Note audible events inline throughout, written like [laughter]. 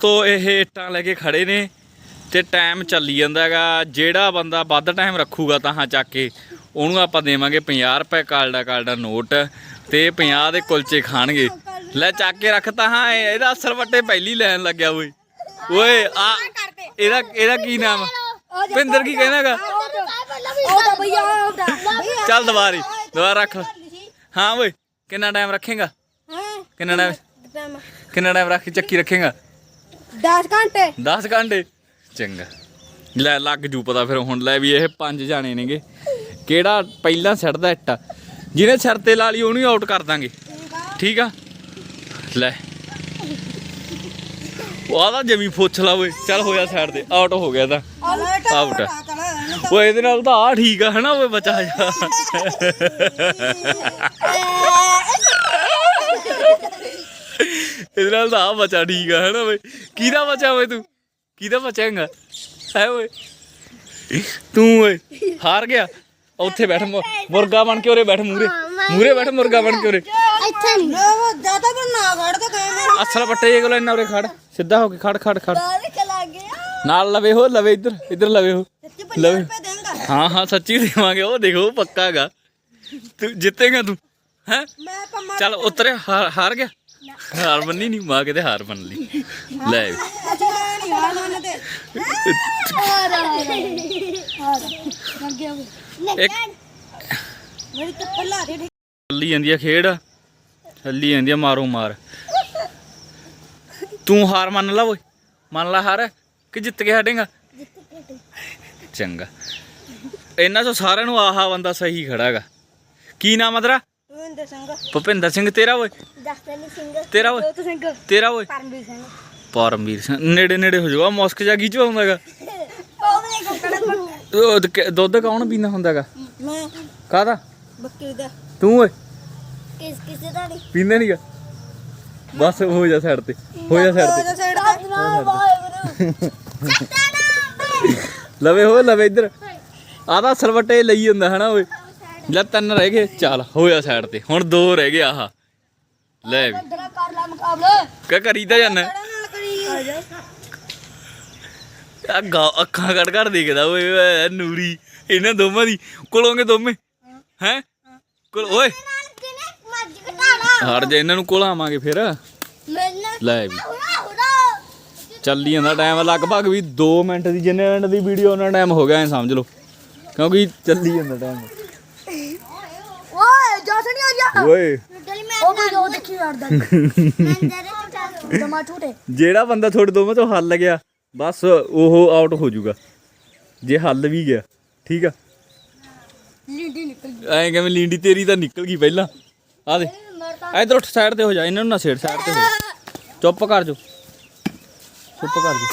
ਤੋ ਇਹ ਇੱਟਾਂ ਲੈ ਕੇ ਖੜੇ ਨੇ ਤੇ ਟਾਈਮ ਚੱਲੀ ਜਾਂਦਾ ਹੈਗਾ। ਜਿਹੜਾ ਬੰਦਾ ਵੱਧ ਟਾਈਮ ਰੱਖੂਗਾ ਤਾਂ ਹਾਂ ਚੱਕ ਕੇ ਉਹਨੂੰ ਆਪਾਂ ਦੇਵਾਂਗੇ 50 ਰੁਪਏ ਕਾਲਡਾ ਕਾਲਡਾ ਨੋਟ ਤੇ 50 ਦੇ ਕੁਲਚੇ ਖਾਣਗੇ। ਲੈ ਚੱਕ ਕੇ ਰੱਖਤਾ ਹਾਂ ਇਹ- ਇਹਦਾ ਅਸਰ ਵੱਟੇ ਪਹਿਲੀ ਲੈਣ ਲੱਗਿਆ ਓਏ। ਓਏ ਆ ਇਹਦਾ ਇਹਦਾ ਕੀ ਨਾਮ? ਭਿੰਦਰ ਕੀ ਕਹਿੰਦਾਗਾ ਚੱਲ ਦੁਬਾਰੇ ਦੁਬਾਰਾ ਰੱਖ ਹਾਂ ਓਏ ਕਿੰਨਾ ਟਾਈਮ ਰੱਖੇਗਾ? ਕਿੰਨਾ ਟਾਈਮ ਕਿੰਨਾ ਟਾਈਮ ਰੱਖ ਚੱਕੀ ਰੱਖੇਗਾ? 10 ਘੰਟੇ। 10 ਘੰਟੇ। ਚੰਗਾ। ਲੈ ਲੱਗ ਜੂ ਪਤਾ ਫਿਰ ਹੁਣ। ਲੈ ਵੀ ਇਹ ਪੰਜ ਜਾਣੇ ਨੇਗੇ। ਕਿਹੜਾ ਪਹਿਲਾਂ ਸਿੱਟਦਾ ਇੱਟਾ ਜਿਹਨੇ ਸਿਰ ਤੇ ਲਾ ਲਈ ਉਹਨੂੰ ਆਊਟ ਕਰ ਦਾਂਗੇ। ਠੀਕ ਆ? ਲੈ। ਉਹ ਆਦਾ ਜਮੀ ਫੁੱਛ ਲਾ ਓਏ। ਚੱਲ ਹੋਇਆ ਸਾਈਡ ਤੇ। ਆਊਟ ਹੋ ਗਿਆ ਤਾਂ। ਆਊਟ ਓਏ ਇਹਦੇ ਨਾਲ ਤਾਂ ਆ ਠੀਕ ਆ ਹਨਾ ਓਏ ਬਚਾ ਜਾ। [laughs] ਇਹਦੇ ਨਾਲ ਤਾਂ ਆ ਬਚਾ ਠੀਕ ਆ ਹਨਾ ਓਏ ਕਿਹਦਾ ਬਚਾ ਓਏ ਤੂੰ? ਕਿਹਦਾ ਬਚਾਂਗਾ ਹੈ ਓਏ? ਤੂੰ ਓਏ ਹਾਰ ਗਿਆ। ਉੱਥੇ ਬੈਠ ਮੁ- ਮੁਰਗਾ ਬਣ ਕੇ ਉਰੇ ਬੈਠ ਮੂਰੇ ਮੂਰੇ ਬੈਠ ਮੁਰਗਾ ਬਣ ਕੇ ਉਰੇ। ਇੱਥੇ ਨਹੀਂ। ਜ਼ਿਆਦਾ ਪਰ ਨਾ ਖੜ ਤਾਂ ਕਹੇ ਅਸਲ ਪੱਟੇ ਜੇ ਕੋਲ ਇੰਨਾ ਉਰੇ ਖੜ। ਸਿੱਧਾ ਹੋ ਕੇ ਖੜ ਖੜ ਖੜ। ਮੈਂ ਚਲਾ ਗਿਆ। ਨਾਲ ਲਵੇ ਹੋ ਲਵੇ ਇੱਧਰ ਇੱਧਰ ਲਵੇ ਹੋ। ਸੱਚੀ ਲਵੇ। ਰੁਪਏ ਦੇਂਗਾ। ਹਾਂ ਹਾਂ ਸੱਚੀ ਦੇਵਾਂਗੇ। ਉਹ ਦੇਖੋ ਪੱਕਾ ਹੈਗਾ। ਤੂੰ ਜਿੱਤੇਗਾ ਤੂੰ। ਹੈ? ਮੈਂ ਪੰਮਾ ਚੱਲ ਉਤਰੇ ਹਾਰ ਹਾਰ ਗਿਆ। ਹਾਰ ਮੰਨੀ ਨਹੀਂ ਮਾਂ ਕਿਤੇ ਹਾਰ ਮੰਨ ਲਈ। ਲੈ। ਵੀ। ਇੱਕ ਮੇਰੀ ਜਾਂਦੀ ਆ ਖੇਡ। ਹੱਲੀ ਜਾਂਦੀ ਆ ਮਾਰੋ ਮਾਰ। ਤੂੰ ਹਾਰ ਮੰਨ ਲਾ ਓਏ। ਮੰਨ ਲਾ ਹਾਰ। ਕਿ ਜਿੱਤ ਕੇ ਹਟੇਗਾ? ਚੰਗਾ। ਇਹਨਾਂ ਚੋਂ ਸਾਰਿਆਂ ਨੂੰ ਆਹਾ ਬੰਦਾ ਸਹੀ ਖੜਾ ਹੈਗਾ ਕੀ ਨਾਮ ਆ ਤੇਰਾ? ਰਵਿੰਦਰ ਸਿੰਘ। ਭੁਪਿੰਦਰ ਸਿੰਘ ਤੇਰਾ ਓਏ? ਸਿੰਘ। ਤੇਰਾ ਓਏ? ਸਿੰਘ। ਤੇਰਾ ਓਏ? ਪਰਮਵੀਰ ਸਿੰਘ। ਪਰਮਵੀਰ ਸਿੰਘ। ਨੇੜੇ ਨੇੜੇ ਹੋ ਜਾਊਗਾ। ਮੁਸਕ ਜਾ ਕੀ ਕੋਕੜ ਦੁੱਧ ਕੌਣ ਪੀਂਦਾ ਹੁੰਦਾਗਾ? ਮੈਂ। ਕਾਹਦਾ? ਬੱਕਰੀ ਦਾ। ਤੂੰ ਓਏ? ਕਿਸ ਕਿਸੇ ਦਾ ਨਹੀਂ। ਪੀਂਦਾ ਨਹੀਂਗਾ ਬਸ ਹੋ ਜਾ ਸਾਈਡ ਤੇ। ਹੋ ਜਾ ਸਾਈਡ ਤੇ। ਲਵੇ ਹੋ ਲਵੇ ਇੱਧਰ। ਆਦਾ ਸਰਵਟੇ ਲਈ ਜਾਂਦਾ ਹਨਾ ਓਏ? ਲੈ ਤਿੰਨ ਰਹਿ ਗਏ ਚੱਲ ਹੋਇਆ ਸਾਈਡ ਤੇ। ਹੁਣ ਦੋ ਰਹਿ ਗਏ ਆਹ। ਲੈ ਵੀ। ਤੇਰਾ ਕਰ ਲਾ ਮੁਕਾਬਲਾ। ਕਾ ਕਰੀਦਾ ਜਾਂਦਾ? ਨਾਲ ਕਰੀ। ਆ ਜਾ। ਆ ਗਾ ਅੱਖਾਂ ਕੱਢ ਕੱਢ ਦੇਖਦਾ ਓਏ ਓਏ ਨੂਰੀ ਇਹਨਾਂ ਦੋਵਾਂ ਦੀ। ਕੋਲੋਂਗੇ ਦੋਵੇਂ? ਹੈ? ਕੋਲ ਓਏ। ਹਟ ਜਾ ਇਹਨਾਂ ਨੂੰ ਕੋਲਾਵਾਂਗੇ ਫਿਰ। ਲੈ ਵੀ। ਚੱਲੀ ਜਾਂਦਾ ਟਾਈਮ ਲਗਭਗ ਵੀ 2 ਮਿੰਟ ਦੀ ਜਿੰਨੇ ਮਿੰਟ ਦੀ ਵੀਡੀਓ ਉਹਨਾਂ ਟਾਈਮ ਹੋ ਗਿਆ ਐ ਸਮਝ ਲਓ। ਕਿਉਂਕਿ ਚੱਲੀ ਜਾਂਦਾ ਟਾਈਮ ਓਏ। ਉਹ ਉਹ ਦੇਖੀ [laughs] ਜਿਹੜਾ ਬੰਦਾ ਤੁਹਾਡੇ ਦੋਵਾਂ ਤੋਂ ਹੱਲ ਗਿਆ ਬਸ ਉਹ ਆਊਟ ਹੋ ਜਾਊਗਾ। ਜੇ ਹੱਲ ਵੀ ਗਿਆ ਠੀਕ ਆ? ਲੀਂਡੀ ਨਿਕਲ ਗਈ। ਐਂ ਕਿਵੇਂ ਲੀਂਡੀ ਤੇਰੀ ਤਾਂ ਨਿਕਲ ਗਈ ਪਹਿਲਾਂ। ਆ ਦੇ। ਇਧਰ ਉੱਠ ਸਾਈਡ ਤੇ ਹੋ ਜਾ ਇਹਨਾਂ ਨੂੰ ਨਾ ਸੇੜ ਸਾਈਡ ਤੇ ਹੋ ਜਾ। ਚੁੱਪ ਕਰ ਜੋ ਚੁੱਪ ਕਰ ਜੋ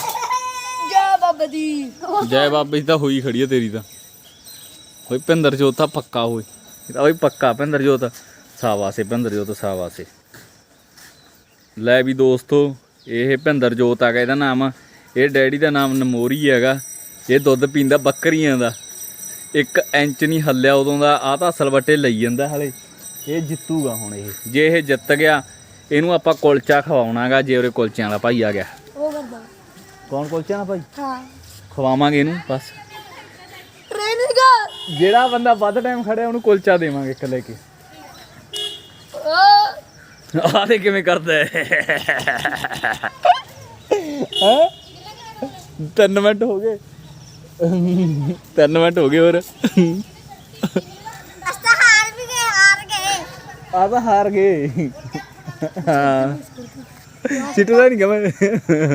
ਜਾ ਬਾਬਾ ਦੀ ਜੈ ਬਾਬੇ ਦੀ ਤਾਂ ਹੋਈ ਖੜੀ ਆ ਤੇਰੀ ਤਾਂ। ਹੋਈ ਭਿੰਦਰ ਜੋਤ ਤਾਂ ਪੱਕਾ ਹੋਈ ਇਹਦਾ ਹੋਈ ਪੱਕਾ ਭਿੰਦਰ ਜੋਤ। ਸਾਵਾਸੇ ਭਿੰਦਰ ਜੋਤ ਸਾਵਾਸੇ। ਲੈ ਵੀ ਦੋਸਤੋ ਇਹ ਭਿੰਦਰ ਜੋਤ ਆ ਗਿਆ ਇਹਦਾ ਨਾਮ ਇਹ ਡੈਡੀ ਦਾ ਨਾਮ ਨਮੋਰੀ ਹੈਗਾ। ਇਹ ਦੁੱਧ ਪੀਂਦਾ ਬੱਕਰੀਆਂ ਦਾ। ਇੱਕ ਇੰਚ ਨਹੀਂ ਹੱਲਿਆ ਉਦੋਂ ਦਾ ਆ ਤਾਂ ਅਸਲ ਵੱਟੇ ਲਈ ਜਾਂਦਾ ਹਲੇ। ਇਹ ਜਿੱਤੂਗਾ ਹੁਣ ਇਹ। ਜੇ ਇਹ ਜਿੱਤ ਗਿਆ ਇਹਨੂੰ ਆਪਾਂ ਕੁਲਚਾ ਖਵਾਉਣਾਗਾ ਜੇ ਉਹਰੇ ਕੁਲਚਿਆਂ ਵਾਲਾ ਭਾਈ ਆ ਗਿਆ। ਉਹ ਕਰਦਾ। ਕੌਣ ਕੁਲਚਿਆਂ ਵਾਲਾ ਭਾਈ? ਹਾਂ। ਖਵਾਵਾਂਗੇ ਇਹਨੂੰ ਬਸ। ਟ੍ਰੇਨਿੰਗ ਜਿਹੜਾ ਬੰਦਾ ਵੱਧ ਟਾਈਮ ਖੜਿਆ ਉਹਨੂੰ ਕੁਲਚਾ ਦੇਵਾਂਗੇ ਇੱਕ ਲੈ ਕੇ। ਆਹ ਦੇ ਕਿਵੇਂ ਕਰਦਾ ਹੈ। ਹੈਂ? ਤਿੰਨ ਮਿੰਟ ਹੋ ਗਏ। ਤਿੰਨ ਮਿੰਟ ਹੋ ਗਏ ਹੋਰ। ਅਸਤਾ ਹਾਰ ਵੀ ਗਏ ਹਾਰ ਗਏ। ਆ ਤਾਂ ਹਾਰ ਗਏ। ਹਾਂ। ਸਿੱਟੂ ਦਾ ਨਹੀਂ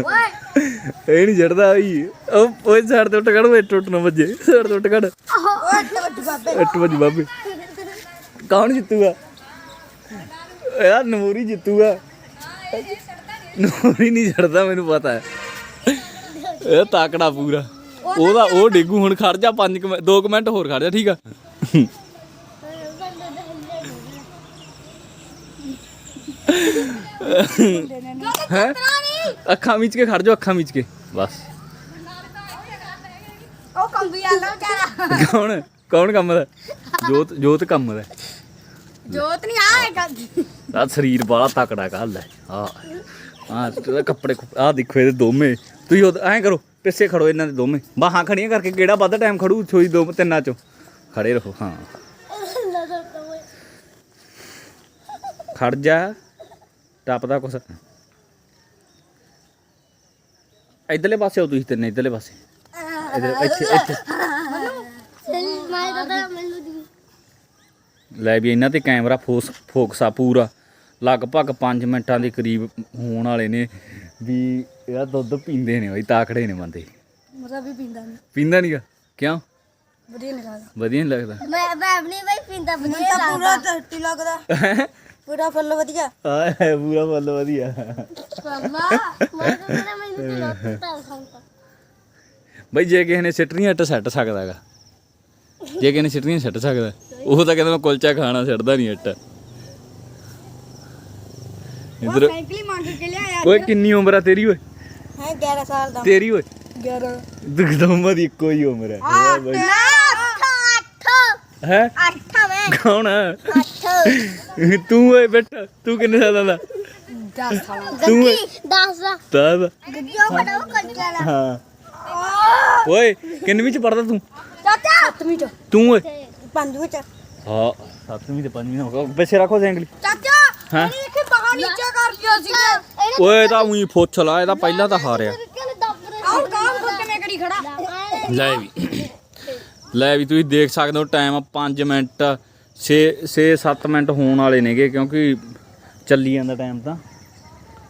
ਓਏ। ਇਹ ਨਹੀਂ ਜੜਦਾ ਵੀ। ਉਹ ਉਹ ਸਾਈਡ ਤੇ ਉੱਟ ਵੇ ਟੁੱਟ ਨਾ ਵੱਜੇ। ਸਾਈਡ ਤੇ ਉੱਟ ਓਏ ਤੇ ਵੱਡੀ ਬਾਬੇ। ਵੱਜ ਬਾਬੇ। ਕੌਣ ਜਿੱਤੂਗਾ? ਯਾਰ ਨਮੂਰੀ ਜਿੱਤੂਗਾ। ਨਮੂਰੀ ਨਹੀਂ ਛੱਡਦਾ ਮੈਨੂੰ ਪਤਾ ਹੈ। ਇਹ ਤਾਕੜਾ ਪੂਰਾ। ਉਹਦਾ ਉਹ ਡੇਗੂ ਹੁਣ ਖੜ ਜਾ 5 2 ਮਿੰਟ ਹੋਰ ਖੜ ਜਾ ਠੀਕ ਆ? ਹੈ? ਅੱਖਾਂ ਮੀਚ ਕੇ ਖੜ ਜਾ ਅੱਖਾਂ ਮੀਚ ਕੇ। ਬਸ। ਉਹ ਕੰਬੀ ਆਲਾ ਵਿਚਾਰਾ। ਕੌਣ? ਕੌਣ ਕੰਮ ਦਾ ਜੋਤ ਜੋਤ ਕੰਮ ਦਾ ਜੋਤ ਨਹੀਂ ਆਏਗਾ ਆ ਸਰੀਰ ਬਾਲਾ ਤਕੜਾ ਕੱਲ ਹੈ। ਹਾਂ ਤੇ ਕੱਪੜੇ ਆ ਦੇਖੋ ਇਹਦੇ ਦੋਵੇਂ। ਤੁਸੀਂ ਉਹ ਐਂ ਕਰੋ ਪਿੱਛੇ ਖੜੋ ਇਹਨਾਂ ਦੇ ਦੋਵੇਂ। ਬਾਹਾਂ ਖੜੀਆਂ ਕਰਕੇ ਕਿਹੜਾ ਵੱਧ ਟਾਈਮ ਖੜੂ ਛੋਈ ਦੋ ਤਿੰਨਾਂ ਚੋਂ। ਖੜੇ ਰਹੋ ਹਾਂ। ਖੜ ਜਾ ਟੱਪਦਾ ਕੁਛ। ਇਧਰਲੇ ਪਾਸੇ ਹੋ ਤੁਸੀਂ ਤਿੰਨੇ ਇਧਰਲੇ ਪਾਸੇ। ਇਧਰ ਇੱਥੇ ਇੱਥੇ। ਲੈ ਵੀ ਇਹਨਾਂ ਤੇ ਕੈਮਰਾ ਫੋਸ ਫੋਕਸ ਆ ਪੂਰਾ। ਲਗਭਗ 5 ਮਿੰਟਾਂ ਦੇ ਕਰੀਬ ਹੋਣ ਵਾਲੇ ਨੇ ਵੀ ਇਹਦਾ ਦੁੱਧ ਪੀਂਦੇ ਨੇ ਬਈ ਤਾਕੜੇ ਨੇ ਬੰਦੇ। ਮਜ਼ਾ ਵੀ ਪੀਂਦਾ ਨਹੀਂ ਪੀਂਦਾ ਨਹੀਂਗਾ ਕਿਉਂ? ਵਧੀਆ ਨਹੀਂ ਲੱਗਦਾ। ਵਧੀਆ ਨਹੀਂ ਲੱਗਦਾ। ਮੈਂ ਮੈਂ ਨਹੀਂ ਬਈ ਪੀਂਦਾ ਵਧੀਆ ਲੱਗਦਾ ਪੂਰਾ ਟੱਟੀ ਲੱਗਦਾ। ਪੂਰਾ ਫੁੱਲ ਵਧੀਆ। ਆਏ ਪੂਰਾ ਫੁੱਲ ਵਧੀਆ। ਮੰਮਾ ਮੈਂ ਤਾਂ ਮੈਨੂੰ ਤੇ ਲੋਟਾ ਖਾਂਦਾ ਬਈ ਜੇ ਕਿਸੇ ਨੇ ਸਿੱਟਰੀਆਂ ਇੱਟ ਸੱਟ ਸਕਦਾ ਹੈਗਾ ਜੇ ਕਿਸੇ ਨੇ ਸਿੱਟਰੀਆਂ ਸੱਟ ਸਕਦਾ ਉਹ ਤਾਂ ਕਹਿੰਦਾ ਮੈਂ ਕੁਲਚਾ ਖਾਣਾ ਛੱਡਦਾ ਨਹੀਂ ਇੱਟ। ਇਧਰ। ਸਾਈਕਲ ਮੰਗ ਕੇ ਲਿਆਇਆ ਓਏ ਕਿੰਨੀ ਉਮਰ ਆ ਤੇਰੀ ਓਏ? ਹੈ 11 ਸਾਲ ਦਾ। ਤੇਰੀ ਓਏ? 11 ਦੁਗਦਮਾ ਦੀ ਇੱਕੋ ਹੀ ਉਮਰ ਹੈ ਹੈ ਬਈ। ਨਾ 8 ਹੈ? 8 ਮੈਂ। ਕੌਣ 8 ਤੂੰ ਓਏ ਬੇਟਾ ਤੂੰ ਕਿੰਨੇ ਸਾਲਾਂ ਦਾ? 10 ਸਾਲ ਤੂੰ ਓਏ। 10 ਦਾ। ਦਾਦਾ ਗੱਡੀਆਂ ਬੜਾਓ ਕੰਚਾ ਲਾ ਹਾਂ। ਓਏ ਕਿੰਨਵੀਂ ਚ ਪੜਦਾ ਤੂੰ? ਚਾਚਾ। 7ਵੀਂ ਚ। ਤੂੰ ਓਏ? 5ਵੀਂ ਚ। ਹਾਂ ਸੱਤਵੀਂ ਤੇ ਪੰਜਵੀਂ ਹੋ ਗਿਆ। ਪਿੱਛੇ ਰੱਖੋ ਜੈਂਗਲੀ ਚਾਚਾ ਹਾਂ। ਇੱਥੇ ਬਾਹਰ ਨੀਚੇ ਓਏ ਇਹ ਤਾਂ ਉਹੀ ਫੁੱਛ ਲਾ ਇਹ ਤਾਂ ਪਹਿਲਾਂ ਤਾਂ ਹਾਰਿਆ। ਆਉਂ ਕਾਮ ਫੁੱਟ ਮੈਂ ਕਰੀ ਖੜਾ? ਲੈ ਵੀ। ਲੈ ਵੀ ਤੁਸੀਂ ਦੇਖ ਸਕਦੇ ਹੋ ਟਾਈਮ 5 ਮਿੰਟ 6 6 7 ਮਿੰਟ ਹੋਣ ਵਾਲੇ ਨੇਗੇ ਕਿਉਂਕਿ ਚੱਲੀ ਜਾਂਦਾ ਟਾਈਮ ਤਾਂ।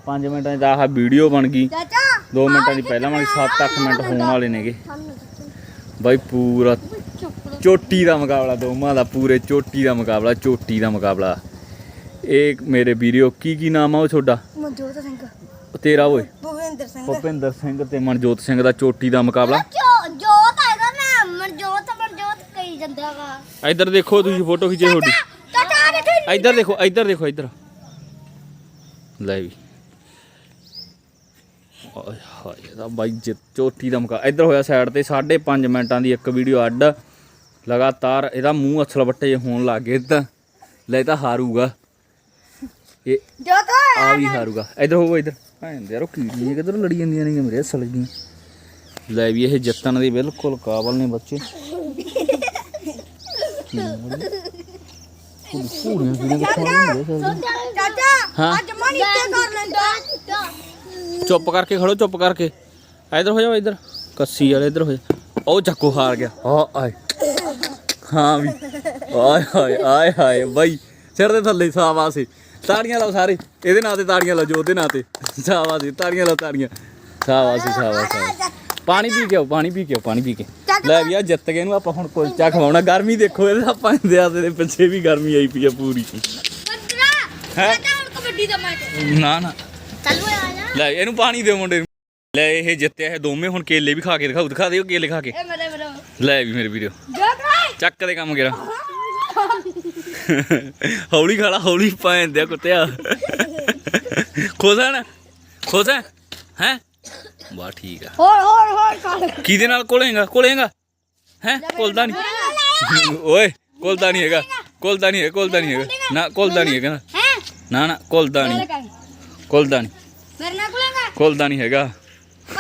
5 ਮਿੰਟਾਂ ਦਾ ਆਹ ਵੀਡੀਓ ਬਣ ਗਈ। ਚਾਚਾ 2 ਮਿੰਟਾਂ ਦੀ ਪਹਿਲਾਂ ਬਣ ਗਈ 7-8 ਮਿੰਟ ਹੋਣ ਵਾਲੇ ਨੇਗੇ। ਬਾਈ ਪੂਰਾ ਚੋਟੀ ਦਾ ਮੁਕਾਬਲਾ ਦੋਵਾਂ ਦਾ ਪੂਰੇ ਚੋਟੀ ਦਾ ਮੁਕਾਬਲਾ ਚੋਟੀ ਦਾ ਮੁਕਾਬਲਾ। ਇਹ ਮੇਰੇ ਵੀਡੀਓ ਕੀ ਕੀ ਨਾਮ ਆ ਉਹ ਤੁਹਾਡਾ? ਮਨਜੋਤ ਸਿੰਘ। ਤੇਰਾ ਓਏ? ਭੁਪਿੰਦਰ ਸਿੰਘ। ਭੁਪਿੰਦਰ ਸਿੰਘ ਤੇ ਮਨਜੋਤ ਸਿੰਘ ਦਾ ਚੋਟੀ ਦਾ ਮੁਕਾਬਲਾ। ਜੋਤ ਹੈਗਾ ਨਾ ਮਨਜੋਤ ਮਨਜੋਤ ਕਹੀ ਜਾਂਦਾ ਵਾ। ਇੱਧਰ ਦੇਖੋ ਤੁਸੀਂ ਫੋਟੋ ਖਿੱਚੇ ਤੁਹਾਡੀ। ਇੱਧਰ। ਦੇਖੋ ਇੱਧਰ ਦੇਖੋ ਇੱਧਰ। ਲੈ ਵੀ। ਹਾਏ ਇਹਦਾ ਬਾਈ ਚੋਟੀ ਦਾ ਮੁਕਾ ਇੱਧਰ ਹੋਇਆ ਸਾਈਡ ਤੇ 5.5 ਮਿੰਟਾਂ ਦੀ ਇੱਕ ਵੀਡੀਓ ਅੱਡ। ਲਗਾਤਾਰ ਇਹਦਾ ਮੂੰਹ ਅਸਲ ਵੱਟੇ ਹੋਣ ਲੱਗ ਤਾਂ ਲੈ ਤਾਂ ਹਾਰੂਗਾ। ਇਹ ਆ ਵੀ ਹਾਰੂਗਾ। ਇੱਧਰ ਹੋਵੋ ਇੱਧਰ। ਭੈਣ ਦੇ ਯਾਰੋ ਕੀੜੀਆਂ ਕਿੱਧਰ ਲੜੀ ਜਾਂਦੀਆਂ ਨੇ ਮੇਰੇ ਅਸਲ ਦੀਆਂ। ਲੈ ਵੀ ਇਹ ਜਿੱਤਣ ਦੇ ਬਿਲਕੁਲ ਕਾਬਲ ਨੇ ਬੱਚੇ। ਪੂਰੀਆਂ ਪੂਰੀਆਂ ਕਿੱਥੋਂ ਆ ਗਈਆਂ ਚਾਚਾ ਹਾਂ। ਅੱਜ ਮਨ ਇੱਥੇ ਕਰ ਲੈਂਦਾ। ਚੁੱਪ ਕਰਕੇ ਖੜੋ ਚੁੱਪ ਕਰਕੇ। ਇੱਧਰ ਹੋ ਜਾਓ ਇੱਧਰ। ਕੱਸੀ ਵਾਲੇ ਇੱਧਰ ਹੋ ਜਾ। ਉਹ ਚੱਕੋ ਹਾਰ ਗਿਆ। ਹਾਂ ਆਏ। ਹਾਂ ਵੀ। ਆਏ ਹਾਏ ਆਏ ਹਾਏ ਬਾਈ। ਸਿਰ ਦੇ ਥੱਲੇ ਸਾਵਾਸੇ ਤਾੜੀਆਂ ਲਾਓ ਸਾਰੇ। ਇਹਦੇ ਨਾਂ ਤੇ ਤਾੜੀਆਂ ਲਾਓ ਜੋ ਉਹਦੇ ਨਾਂ ਤੇ। ਸਾਵਾਸੇ ਤਾੜੀਆਂ ਲਾਓ ਤਾੜੀਆਂ। ਸਾਵਾਸੇ ਸਾਵਾਸੇ ਪਾਣੀ ਪੀ ਕੇ ਆਓ ਪਾਣੀ ਪੀ ਕੇ ਆਓ ਪਾਣੀ ਪੀ ਕੇ। ਲੈ ਵੀ ਆ ਜਿੱਤ ਗਏ ਇਹਨੂੰ ਆਪਾਂ ਹੁਣ ਕੁਲਚਾ ਖਵਾਉਣਾ ਗਰਮੀ ਦੇਖੋ ਇਹਦੇ ਆਪਾਂ ਦੇ ਆ ਦੇ ਪਿੱਛੇ ਵੀ ਗਰਮੀ ਆਈ ਪਈ ਆ ਪੂਰੀ। ਹੈ? ਚਾਚਾ ਹੁਣ ਕਬੱਡੀ ਦਾ ਮੈਚ ਨਾ ਨਾ। ਚੱਲ ਓਏ ਆ ਜਾ। ਲੈ ਇਹਨੂੰ ਪਾਣੀ ਦਿਓ ਮੁੰਡੇ ਨੂੰ। ਲੈ ਇਹ ਜਿੱਤਿਆ ਇਹ ਦੋਵੇਂ ਹੁਣ ਕੇਲੇ ਵੀ ਖਾ ਕੇ ਦਿਖਾਓ ਦਿਖਾ ਦਿਓ ਕੇਲੇ ਖਾ ਕੇ। ਇਹ ਮੇਰੇ ਮੇਰੇ। ਲੈ ਵੀ ਮੇਰੇ ਵੀਡੀਓ ਚੱਕ ਦੇ ਕੰਮ ਕੇਰਾ ਹੌਲੀ ਖਾਲਾ ਹੌਲੀ ਪਾਣ ਦਿਆ ਕੁੱਤਿਆ। ਖੋਸਾ ਨਾ? ਖੋਸਾ ਹੈ? ਬਾ ਠੀਕ ਆ। ਹੋਰ ਹੋਰ ਹੋਰ ਕਰ। ਕਿਹਦੇ ਨਾਲ ਕੋਲੇਗਾ ਕੋਲੇਗਾ ਹੈ? ਕੋਲਦਾ ਨਹੀਂ। ਓਏ ਕੋਲਦਾ ਨਹੀਂ ਹੈਗਾ। ਕੋਲਦਾ ਨਹੀਂ ਹੈ ਕੋਲਦਾ ਨਹੀਂ ਹੈਗਾ। ਨਾ ਕੋਲਦਾ ਨਹੀਂ ਹੈਗਾ ਹੈ? ਨਾ ਨਾ ਕੋਲਦਾ ਨਹੀਂ। ਕੋਲਦਾ ਨਹੀਂ। ਮੇਰੇ ਨਾਲ ਕੋਲੇਗਾ ਕੋਲਦਾ ਨਹੀਂ ਹੈਗਾ।